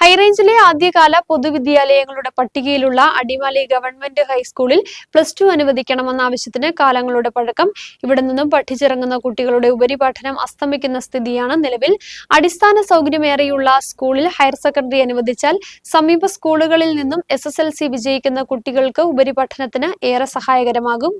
ഹൈറേഞ്ചിലെ ആദ്യകാല പൊതുവിദ്യാലയങ്ങളുടെ പട്ടികയിലുള്ള അടിമാലി ഗവൺമെന്റ് ഹൈസ്കൂളിൽ പ്ലസ് ടു അനുവദിക്കണമെന്ന ആവശ്യത്തിന് കാലങ്ങളുടെ പഴക്കം ഇവിടെ നിന്നും പഠിച്ചിറങ്ങുന്ന കുട്ടികളുടെ ഉപരിപഠനം അസ്തമിക്കുന്ന സ്ഥിതിയാണ് നിലവിൽ. അടിസ്ഥാന സൗകര്യമേറെയുള്ള സ്കൂളിൽ ഹയർ സെക്കൻഡറി അനുവദിച്ചാൽ സമീപ സ്കൂളുകളിൽ നിന്നും എസ് വിജയിക്കുന്ന കുട്ടികൾക്ക് ഉപരിപഠനത്തിന് ഏറെ സഹായകരമാകും.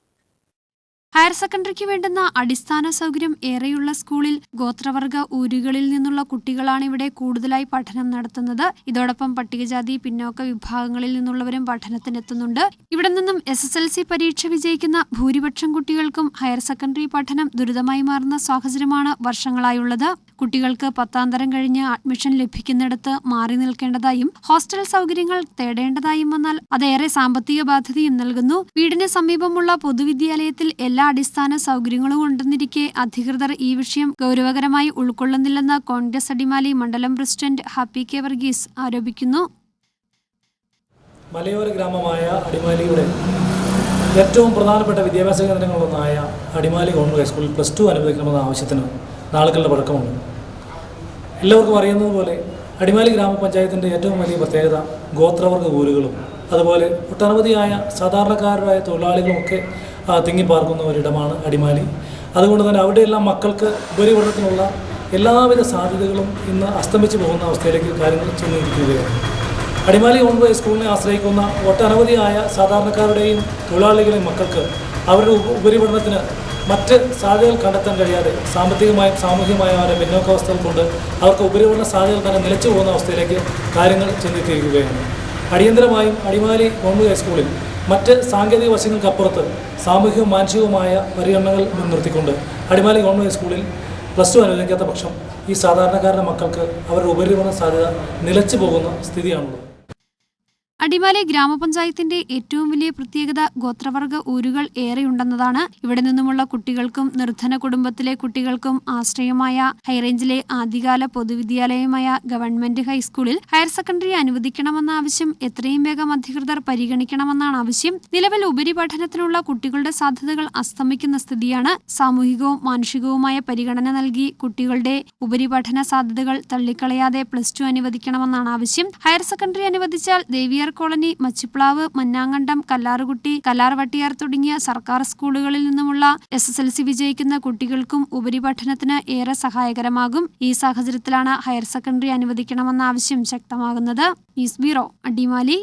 ഹയർ സെക്കൻഡറിക്ക് വേണ്ടുന്ന അടിസ്ഥാന സൗകര്യം ഏറെയുള്ള സ്കൂളിൽ ഗോത്രവർഗ ഊരുകളിൽ നിന്നുള്ള കുട്ടികളാണ് ഇവിടെ കൂടുതലായി പഠനം നടത്തുന്നത്. ഇതോടൊപ്പം പട്ടികജാതി പിന്നോക്ക വിഭാഗങ്ങളിൽ നിന്നുള്ളവരും പഠനത്തിനെത്തുന്നുണ്ട്. ഇവിടെ നിന്നും എസ് എസ് എൽ സി പരീക്ഷ വിജയിക്കുന്ന ഭൂരിപക്ഷം കുട്ടികൾക്കും ഹയർ സെക്കൻഡറി പഠനം ദുരിതമായി മാറുന്ന സാഹചര്യമാണ് വർഷങ്ങളായുള്ളത്. കുട്ടികൾക്ക് പത്താം തരം കഴിഞ്ഞ് അഡ്മിഷൻ ലഭിക്കുന്നിടത്ത് മാറി നിൽക്കേണ്ടതായും ഹോസ്റ്റൽ സൗകര്യങ്ങൾ തേടേണ്ടതായും വന്നാൽ അതേറെ സാമ്പത്തിക ബാധ്യതയും നൽകുന്നു. വീടിന് സമീപമുള്ള പൊതുവിദ്യാലയത്തിൽ എല്ലാ അടിസ്ഥാന സൗകര്യങ്ങളും ഉണ്ടെന്നിരിക്കെ അധികൃതർ ഈ വിഷയം ഗൗരവകരമായി ഉൾക്കൊള്ളുന്നില്ലെന്ന് കോൺഗ്രസ് അടിമാലി മണ്ഡലം പ്രസിഡന്റ് ഹാപ്പി കെ വർഗീസ് ആരോപിക്കുന്നു. മലയോര ഗ്രാമമായ അടിമാലിയുടെ ഏറ്റവും പ്രധാനപ്പെട്ട വിദ്യാഭ്യാസ കേന്ദ്രങ്ങളിലൊന്നായ അടിമാലി ഗവൺമെന്റ് ഹൈസ്കൂളിൽ പ്ലസ് ടു അനുവദിക്കണമെന്ന ആവശ്യത്തിന് നാളുകളുടെ പഴക്കമുണ്ട്. എല്ലാവർക്കും അറിയുന്നത് പോലെ അടിമാലി ഗ്രാമപഞ്ചായത്തിന്റെ ഏറ്റവും വലിയ പ്രത്യേകത ഗോത്രവർഗ ഊരുകളും അതുപോലെ ഒട്ടനവധിയായ സാധാരണക്കാരായ തൊഴിലാളികളുമൊക്കെ തിങ്ങിപ്പാർക്കുന്ന ഒരിടമാണ് അടിമാലി. അതുകൊണ്ട് തന്നെ അവിടെയെല്ലാം മക്കൾക്ക് ഉപരിപഠനത്തിനുള്ള എല്ലാവിധ സാധ്യതകളും ഇന്ന് അസ്തമിച്ചു പോകുന്ന അവസ്ഥയിലേക്ക് കാര്യങ്ങൾ ചെന്നിരിക്കുകയാണ് അടിമാലി ഗവൺമെന്റ് സ്കൂളിനെ ആശ്രയിക്കുന്ന ഒട്ടനവധിയായ സാധാരണക്കാരുടെയും തൊഴിലാളികളുടെയും മക്കൾക്ക് അവരുടെ ഉപ- ഉപരിപഠനത്തിന് മറ്റ് സാധ്യതകൾ കണ്ടെത്താൻ കഴിയാതെ സാമ്പത്തികമായും സാമൂഹികമായും അവരുടെ പിന്നോക്കാവസ്ഥകൾ കൊണ്ട് അവർക്ക് ഉപരിപഠന സാധ്യതകൾ തന്നെ നിലച്ചു പോകുന്ന അവസ്ഥയിലേക്ക് കാര്യങ്ങൾ ചിന്തിച്ചിരിക്കുകയാണ് അടിയന്തരമായും അടിമാലി ഗവൺമെന്റ് ഹൈസ്കൂളിൽ മറ്റ് സാങ്കേതിക വശങ്ങൾക്കപ്പുറത്ത് സാമൂഹികവും മാനസികവുമായ പരിഗണനകൾ മുൻനിർത്തിക്കൊണ്ട് അടിമാലി ഗവൺമെന്റ് ഹൈസ്കൂളിൽ പ്ലസ് ടു അനുവദിക്കാത്ത പക്ഷം ഈ സാധാരണക്കാരുടെ മക്കൾക്ക് അവരുടെ ഉപരിപഠന സാധ്യത നിലച്ചു പോകുന്ന സ്ഥിതിയാണുള്ളത്. അടിമാലി ഗ്രാമപഞ്ചായത്തിന്റെ ഏറ്റവും വലിയ പ്രത്യേകത ഗോത്രവർഗ ഊരുകൾ ഏറെയുണ്ടെന്നതാണ് ഇവിടെ നിന്നുമുള്ള കുട്ടികൾക്കും നിർധന കുടുംബത്തിലെ കുട്ടികൾക്കും ആശ്രയമായ ഹൈറേഞ്ചിലെ ആദ്യകാല പൊതുവിദ്യാലയമായ ഗവൺമെന്റ് ഹൈസ്കൂളിൽ ഹയർ സെക്കൻഡറി അനുവദിക്കണമെന്ന ആവശ്യം എത്രയും വേഗം അധികൃതർ പരിഗണിക്കണമെന്നാണ് ആവശ്യം. നിലവിൽ ഉപരിപഠനത്തിനുള്ള കുട്ടികളുടെ സാധ്യതകൾ അസ്തമിക്കുന്ന സ്ഥിതിയാണ് സാമൂഹികവും മാനുഷികവുമായ പരിഗണന നൽകി കുട്ടികളുടെ ഉപരിപഠന സാധ്യതകൾ തള്ളിക്കളയാതെ പ്ലസ് ടു അനുവദിക്കണമെന്നാണ് ആവശ്യം. ഹയർ സെക്കൻഡറി അനുവദിച്ചാൽ ദേവിയാർ കോളനി മച്ചിപ്ലാവ് മന്നാങ്കണ്ടം കല്ലാറുകുട്ടി കല്ലാർവട്ടിയാർ തുടങ്ങിയ സർക്കാർ സ്കൂളുകളിൽ നിന്നുമുള്ള എസ് എസ് എൽ സി വിജയിക്കുന്ന കുട്ടികൾക്കും ഉപരിപഠനത്തിന് ഏറെ സഹായകരമാകും. ഈ സാഹചര്യത്തിലാണ് ഹയർ സെക്കൻഡറി അനുവദിക്കണമെന്ന ആവശ്യം ശക്തമാകുന്നത്. ബ്യൂറോ അടിമാലി.